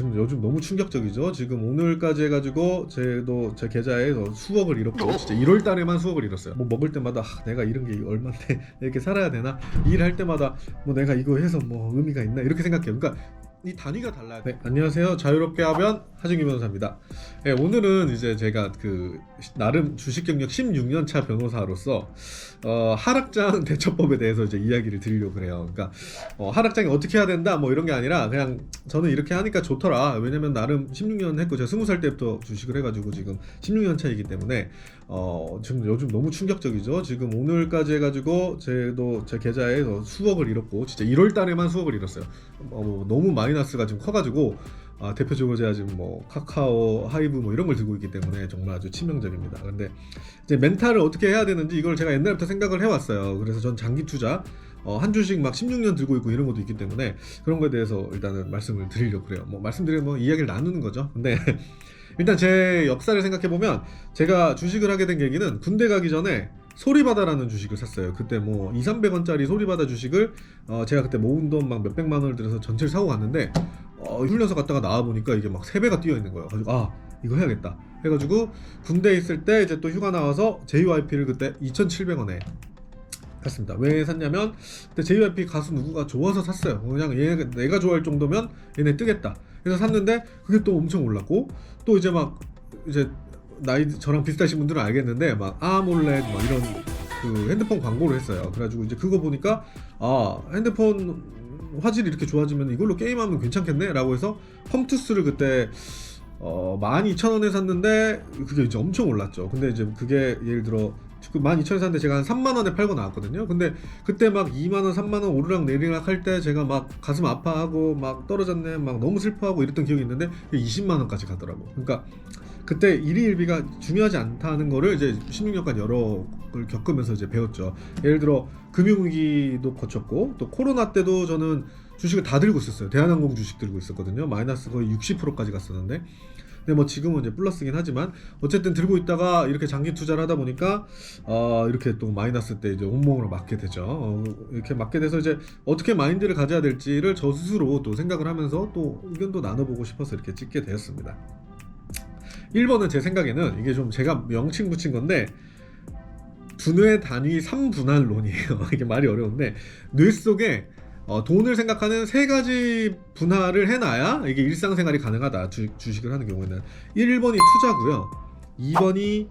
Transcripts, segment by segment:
지금 요즘 너무 충격적이죠. 지금 오늘까지 해가지고 제도 제 계좌에서 수억을 잃었고 진짜 1월 달에만 수억을 잃었어요. 뭐 먹을 때마다 아, 내가 이런 게 얼마인데 이렇게 살아야 되나 일할 때마다 뭐 내가 이거 해서 뭐 의미가 있나 이렇게 생각해요. 그러니까 이 단위가 달라요. 네, 안녕하세요. 자유롭게 하면 하중기 변호사입니다. 네, 오늘은 이제 제가 그 나름 주식 경력 16년 차 변호사로서 어, 하락장 대처법에 대해서 이제 이야기를 드리려고 그래요. 그러니까 어, 하락장이 어떻게 해야 된다 뭐 이런 게 아니라 그냥 저는 이렇게 하니까 좋더라. 왜냐면 나름 16년 했고 제가 20살 때부터 주식을 해가지고 지금 16년 차이기 때문에 어, 지금 요즘 너무 충격적이죠. 지금 오늘까지 해가지고 제도 제 계좌에서 수억을 잃었고 진짜 1월 달에만 수억을 잃었어요. 어, 뭐 너무 마이너스가 지금 커가지고 아, 대표적으로 제가 지금 뭐 카카오, 하이브 뭐 이런 걸 들고 있기 때문에 정말 아주 치명적입니다. 근데 이제 멘탈을 어떻게 해야 되는지 이걸 제가 옛날부터 생각을 해왔어요. 그래서 전 장기 투자 어, 한 주씩 막 16년 들고 있고 이런 것도 있기 때문에 그런 거에 대해서 일단은 말씀을 드리려고 그래요. 뭐 말씀드리면 뭐 이야기를 나누는 거죠. 근데 일단 제 역사를 생각해 보면 제가 주식을 하게 된 계기는 군대 가기 전에 소리바다라는 주식을 샀어요. 그때 뭐 2, 300원짜리 소리바다 주식을 어 제가 그때 모은 돈 막 몇백만 원을 들여서 전체를 사고 갔는데 어 훈련소 갔다가 나와 보니까 이게 막 3배가 뛰어 있는 거예요. 가지고 아, 이거 해야겠다. 해 가지고 군대에 있을 때 이제 또 휴가 나와서 JYP를 그때 2,700원에 샀습니다. 왜 샀냐면 그때 JYP 가수 누구가 좋아서 샀어요. 그냥 얘 내가 좋아할 정도면 얘네 뜨겠다. 그래서 샀는데 그게 또 엄청 올랐고 또 이제 막 이제 나이 저랑 비슷하신 분들은 알겠는데 막 아몰렛 막 이런 그 핸드폰 광고를 했어요. 그래가지고 이제 그거 보니까 아 핸드폰 화질이 이렇게 좋아지면 이걸로 게임하면 괜찮겠네라고 해서 펌투스를 그때 어 12,000원에 샀는데 그게 이제 엄청 올랐죠. 근데 이제 그게 예를 들어 그 12,000원에 샀는데 제가 한 3만 원에 팔고 나왔거든요. 근데 그때 막 2만 원, 3만 원 오르락 내리락 할 때 제가 막 가슴 아파하고 막 떨어졌네, 막 너무 슬퍼하고 이랬던 기억이 있는데 20만 원까지 가더라고. 그러니까 그때 일희일비가 중요하지 않다는 거를 이제 16년간 여러 걸 겪으면서 이제 배웠죠. 예를 들어 금융위기도 거쳤고 또 코로나 때도 저는 주식을 다 들고 있었어요. 대한항공 주식 들고 있었거든요. 마이너스 거의 60%까지 갔었는데. 근데 뭐 지금은 이제 플러스긴 하지만 어쨌든 들고 있다가 이렇게 장기 투자를 하다 보니까 어 이렇게 또 마이너스 때 이제 온몸으로 맞게 되죠. 어, 이렇게 맞게 돼서 이제 어떻게 마인드를 가져야 될지를 저 스스로 또 생각을 하면서 또 의견도 나눠보고 싶어서 이렇게 찍게 되었습니다. 1번은 제 생각에는 이게 좀 제가 명칭 붙인 건데 두뇌 단위 3분할론이에요. 이게 말이 어려운데 뇌 속에 어, 돈을 생각하는 세 가지 분할을 해놔야 이게 일상생활이 가능하다. 주, 주식을 하는 경우에는 1번이 투자고요. 2번이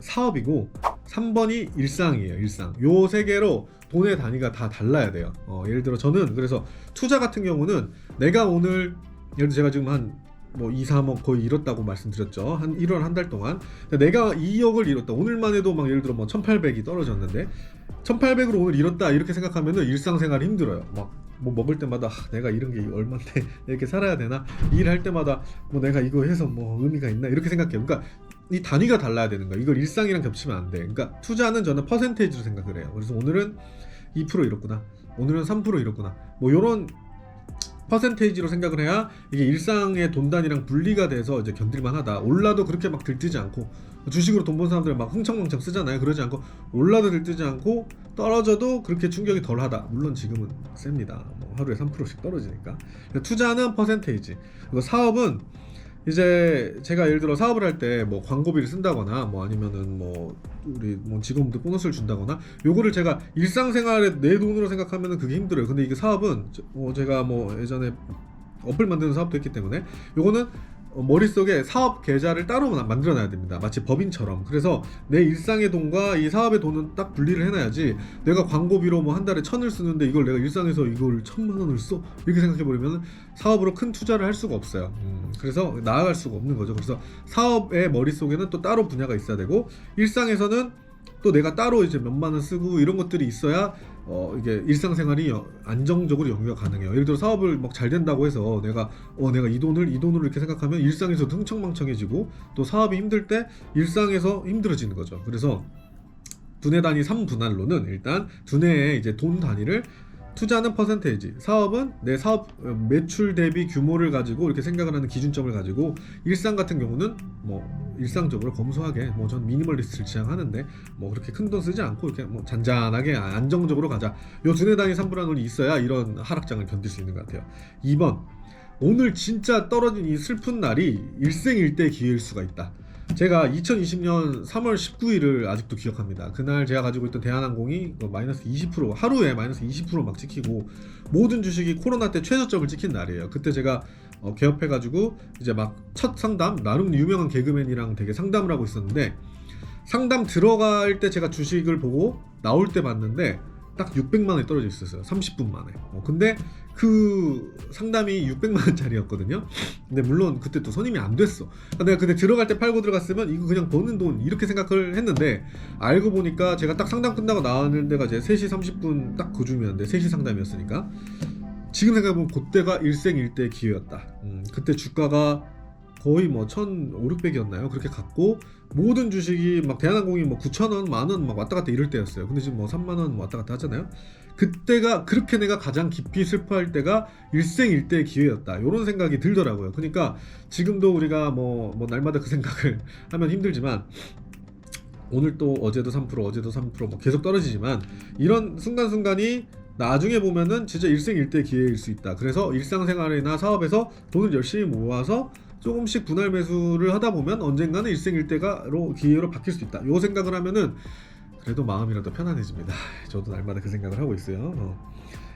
사업이고 3번이 일상이에요. 일상. 요 세 개로 돈의 단위가 다 달라야 돼요. 어, 예를 들어 저는 그래서 투자 같은 경우는 내가 오늘 예를 들어 제가 지금 한 뭐 2, 3억 거의 잃었다고 말씀드렸죠. 한 1월 한 달 동안. 내가 2억을 잃었다. 오늘만 해도 막 예를 들어 뭐 1800이 떨어졌는데 1800으로 오늘 잃었다. 이렇게 생각하면은 일상생활이 힘들어요. 막 뭐 먹을 때마다 아, 내가 이런 게 얼마인데 이렇게 살아야 되나? 일할 때마다 뭐 내가 이거 해서 뭐 의미가 있나? 이렇게 생각해요. 그러니까 이 단위가 달라야 되는 거야. 이걸 일상이랑 겹치면 안 돼. 그러니까 투자는 저는 퍼센테이지로 생각을 해요. 그래서 오늘은 2% 잃었구나. 오늘은 3% 잃었구나. 뭐 요런 퍼센테이지로 생각을 해야 이게 일상의 돈 단위랑 분리가 돼서 이제 견딜만하다. 올라도 그렇게 막 들뜨지 않고 주식으로 돈 번 사람들 막 흥청망청 쓰잖아요. 그러지 않고 올라도 들뜨지 않고 떨어져도 그렇게 충격이 덜하다. 물론 지금은 셉니다. 뭐 하루에 3%씩 떨어지니까. 투자는 퍼센테이지. 그리고 사업은 이제 제가 예를 들어 사업을 할 때 뭐 광고비를 쓴다거나 뭐 아니면은 뭐 우리 뭐 직원들 보너스를 준다거나 요거를 제가 일상생활에 내 돈으로 생각하면은 그게 힘들어요. 근데 이게 사업은 저- 어, 제가 뭐 예전에 어플 만드는 사업도 했기 때문에 요거는 어, 머릿속에 사업 계좌를 따로 마- 만들어놔야 됩니다. 마치 법인처럼. 그래서 내 일상의 돈과 이 사업의 돈은 딱 분리를 해놔야지 내가 광고비로 뭐 한 달에 천을 쓰는데 이걸 내가 일상에서 이걸 천만 원을 써? 이렇게 생각해버리면 사업으로 큰 투자를 할 수가 없어요. 음, 그래서 나아갈 수가 없는 거죠. 그래서 사업의 머릿속에는 또 따로 분야가 있어야 되고 일상에서는 또 내가 따로 이제 몇만 원 쓰고 이런 것들이 있어야 어 이게 일상생활이 여- 안정적으로 영위가 가능해요. 예를 들어 사업을 막 잘 된다고 해서 내가 어 내가 이 돈을 이 돈으로 이렇게 생각하면 일상에서도 흥청망청해지고 또 사업이 힘들 때 일상에서 힘들어지는 거죠. 그래서 두뇌 단위 3분할로는 일단 두뇌의 이제 돈 단위를 투자는 퍼센테이지, 사업은 내 사업 어, 매출 대비 규모를 가지고 이렇게 생각을 하는 기준점을 가지고 일상 같은 경우는 뭐 일상적으로 검소하게 뭐 전 미니멀리스트를 지향하는데 뭐 그렇게 큰 돈 쓰지 않고 이렇게 뭐 잔잔하게 안정적으로 가자. 요 두뇌 단위 3분할론이 있어야 이런 하락장을 견딜 수 있는 것 같아요. 2번 오늘 진짜 떨어진 이 슬픈 날이 일생일대 기회일 수가 있다. 제가 2020년 3월 19일을 아직도 기억합니다. 그날 제가 가지고 있던 대한항공이 그 마이너스 20% 하루에 마이너스 20%막 찍히고 모든 주식이 코로나 때 최저점을 찍힌 날이에요. 그때 제가 어, 개업해가지고 이제 막 첫 상담 나름 유명한 개그맨이랑 되게 상담을 하고 있었는데 상담 들어갈 때 제가 주식을 보고 나올 때 봤는데 딱 600만 원이 떨어져 있었어요. 30분 만에. 어, 근데 그 상담이 600만 원짜리였거든요. 근데 물론 그때 또 선임이 안 됐어. 그러니까 내가 그때 들어갈 때 팔고 들어갔으면 이거 그냥 버는 돈 이렇게 생각을 했는데 알고 보니까 제가 딱 상담 끝나고 나왔는 데가 이제 3시 30분 딱 그 줌이었는데 3시 상담이었으니까 지금 생각해보면 그때가 일생일대 기회였다. 음, 그때 주가가 거의 뭐 1,500, 600이었나요? 그렇게 갔고 모든 주식이 막 대한항공이 뭐 9,000원, 만원 막 왔다 갔다 이럴 때였어요. 근데 지금 뭐 3만 원 왔다 갔다 하잖아요. 그때가 그렇게 내가 가장 깊이 슬퍼할 때가 일생일대의 기회였다. 이런 생각이 들더라고요. 그러니까 지금도 우리가 뭐, 뭐 날마다 그 생각을 하면 힘들지만 오늘 또 어제도 3% 어제도 3%뭐 계속 떨어지지만 이런 순간순간이 나중에 보면은 진짜 일생일대 기회일 수 있다. 그래서 일상생활이나 사업에서 돈을 열심히 모아서 조금씩 분할 매수를 하다 보면 언젠가는 일생일대가로 기회로 바뀔 수 있다. 요 생각을 하면은 그래도 마음이라도 편안해집니다. 저도 날마다 그 생각을 하고 있어요. 어.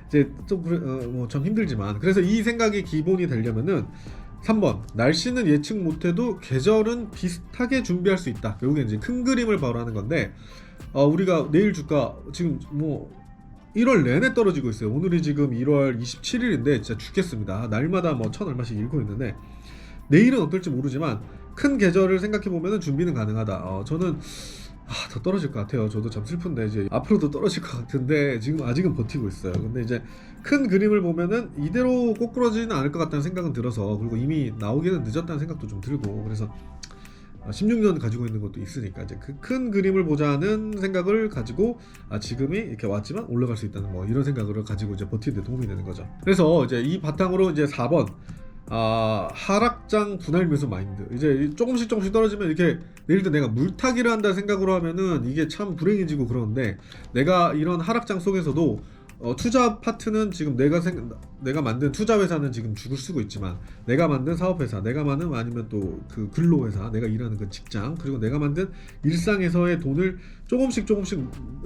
이제 좀뭐좀 힘들지만 그래서 이 생각이 기본이 되려면은 3번 날씨는 예측 못해도 계절은 비슷하게 준비할 수 있다. 결국에 이제 큰 그림을 바라는 건데 어, 우리가 내일 주가 지금 뭐 1월 내내 떨어지고 있어요. 오늘이 지금 1월 27일인데 진짜 죽겠습니다. 날마다 뭐 천 얼마씩 잃고 있는데 내일은 어떨지 모르지만 큰 계절을 생각해 보면 준비는 가능하다. 어, 저는 아, 더 떨어질 것 같아요. 저도 참 슬픈데 이제 앞으로도 떨어질 것 같은데 지금 아직은 버티고 있어요. 근데 이제 큰 그림을 보면은 이대로 꼬꾸러지는 않을 것 같다는 생각은 들어서 그리고 이미 나오기는 늦었다는 생각도 좀 들고 그래서 16년 가지고 있는 것도 있으니까 이제 그 큰 그림을 보자는 생각을 가지고 아 지금이 이렇게 왔지만 올라갈 수 있다는 뭐 이런 생각을 가지고 이제 버티는 데 도움이 되는 거죠. 그래서 이제 이 바탕으로 이제 4번 아 하락장 분할 매수 마인드. 이제 조금씩 조금씩 떨어지면 이렇게 들어 내가 물타기를 한다 생각으로 하면은 이게 참 불행해지고 그러는데 내가 이런 하락장 속에서도 어, 투자 파트는 지금 내가 생 내가 만든 투자 회사는 지금 죽을 쓰고 있지만 내가 만든 사업 회사, 내가 만든 아니면 또 그 근로 회사, 내가 일하는 그 직장 그리고 내가 만든 일상에서의 돈을 조금씩 조금씩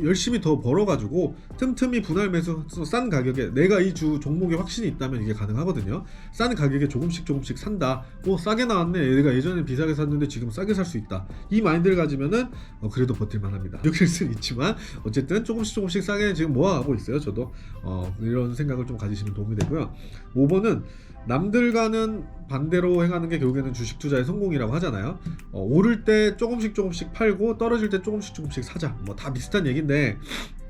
열심히 더 벌어 가지고 틈틈이 분할 매수 싼 가격에 내가 이 주 종목에 확신이 있다면 이게 가능하거든요. 싼 가격에 조금씩 조금씩 산다. 뭐 싸게 나왔네. 내가 예전에 비싸게 샀는데 지금 싸게 살 수 있다. 이 마인드를 가지면은 어, 그래도 버틸만 합니다. 욕일 수는 있지만 어쨌든 조금씩 조금씩 싸게 지금 모아가고 있어요. 저도 어, 이런 생각을 좀 가지시면 도움이 되고요. 5번은 남들과는 반대로 행하는 게 결국에는 주식 투자의 성공이라고 하잖아요. 어, 오를 때 조금씩 조금씩 팔고 떨어질 때 조금씩 조금씩 사자. 뭐 다 비슷한 얘기인데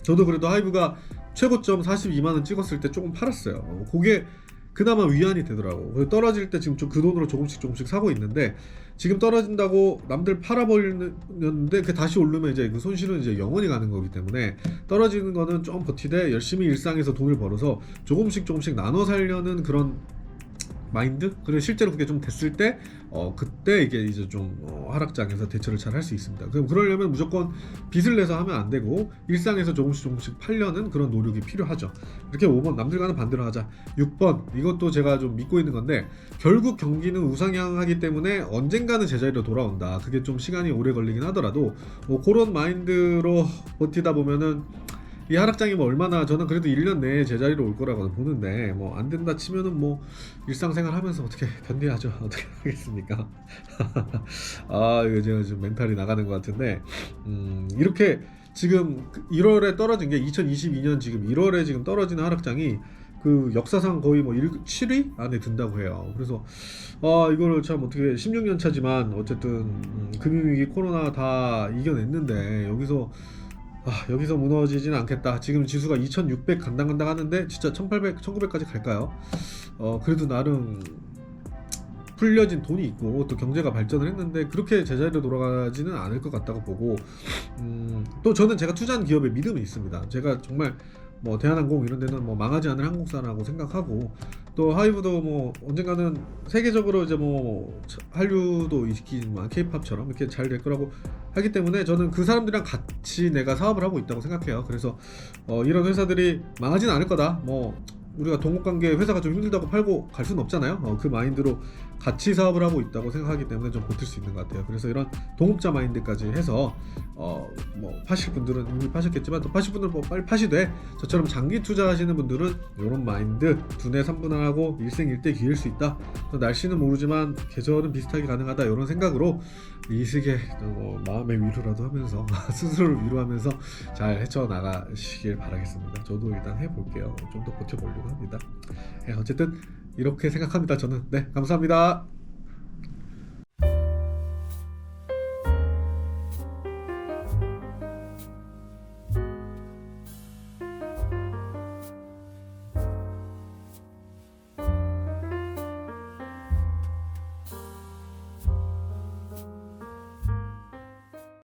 저도 그래도 하이브가 최고점 42만 원 찍었을 때 조금 팔았어요. 어, 그게 그나마 위안이 되더라고. 떨어질 때 지금 좀 그 돈으로 조금씩 조금씩 사고 있는데 지금 떨어진다고 남들 팔아버리는데 그 다시 오르면 이제 그 손실은 이제 영원히 가는 거기 때문에 떨어지는 거는 좀 버티되 열심히 일상에서 돈을 벌어서 조금씩 조금씩 나눠 살려는 그런 마인드? 그리고 실제로 그게 좀 됐을 때, 어, 그때 이게 이제 좀 어, 하락장에서 대처를 잘 할 수 있습니다. 그럼 그러려면 무조건 빚을 내서 하면 안 되고, 일상에서 조금씩 조금씩 팔려는 그런 노력이 필요하죠. 이렇게 5번, 남들과는 반대로 하자. 6번, 이것도 제가 좀 믿고 있는 건데, 결국 경기는 우상향하기 때문에 언젠가는 제자리로 돌아온다. 그게 좀 시간이 오래 걸리긴 하더라도, 뭐 그런 마인드로 버티다 보면은, 이 하락장이 뭐 얼마나 저는 그래도 1년 내에 제자리로 올 거라고 보는데 뭐 안 된다 치면은 뭐 일상생활 하면서 어떻게 견뎌야죠 어떻게 하겠습니까 아 이거 제가 지금 멘탈이 나가는 것 같은데 음 이렇게 지금 1월에 떨어진 게 2022년 지금 1월에 지금 떨어지는 하락장이 그 역사상 거의 뭐 1, 7위 안에 든다고 해요. 그래서 아 이거를 참 어떻게 16년 차지만 어쨌든 음, 금융위기 코로나 다 이겨냈는데 여기서 아, 여기서 무너지지는 않겠다. 지금 지수가 2600 간당간당 하는데 진짜 1800, 1900까지 갈까요? 어, 그래도 나름 풀려진 돈이 있고 또 경제가 발전을 했는데 그렇게 제자리로 돌아가지는 않을 것 같다고 보고 음, 또 저는 제가 투자한 기업에 믿음이 있습니다. 제가 정말 뭐 대한항공 이런 데는 뭐 망하지 않을 항공사라고 생각하고 또 하이브도 뭐 언젠가는 세계적으로 이제 뭐 한류도 있기지만 케이팝처럼 이렇게 잘 될 거라고 하기 때문에 저는 그 사람들이랑 같이 내가 사업을 하고 있다고 생각해요. 그래서 어, 이런 회사들이 망하지는 않을 거다. 뭐 우리가 동업관계 회사가 좀 힘들다고 팔고 갈 수는 없잖아요. 어, 그 마인드로 같이 사업을 하고 있다고 생각하기 때문에 좀 버틸 수 있는 것 같아요. 그래서 이런 동업자 마인드까지 해서 어, 뭐 파실 분들은 이미 파셨겠지만 또 파실 분들은 뭐 빨리 파시되 저처럼 장기 투자하시는 분들은 이런 마인드 두뇌 삼분할하고 일생일대 기일 수 있다. 또 날씨는 모르지만 계절은 비슷하게 가능하다 이런 생각으로 이식의 어, 마음의 위로라도 하면서 스스로를 위로하면서 잘 헤쳐 나가시길 바라겠습니다. 저도 일단 해볼게요. 좀 더 버텨보려고 합니다. 네, 어쨌든 이렇게 생각합니다. 저는 네 감사합니다.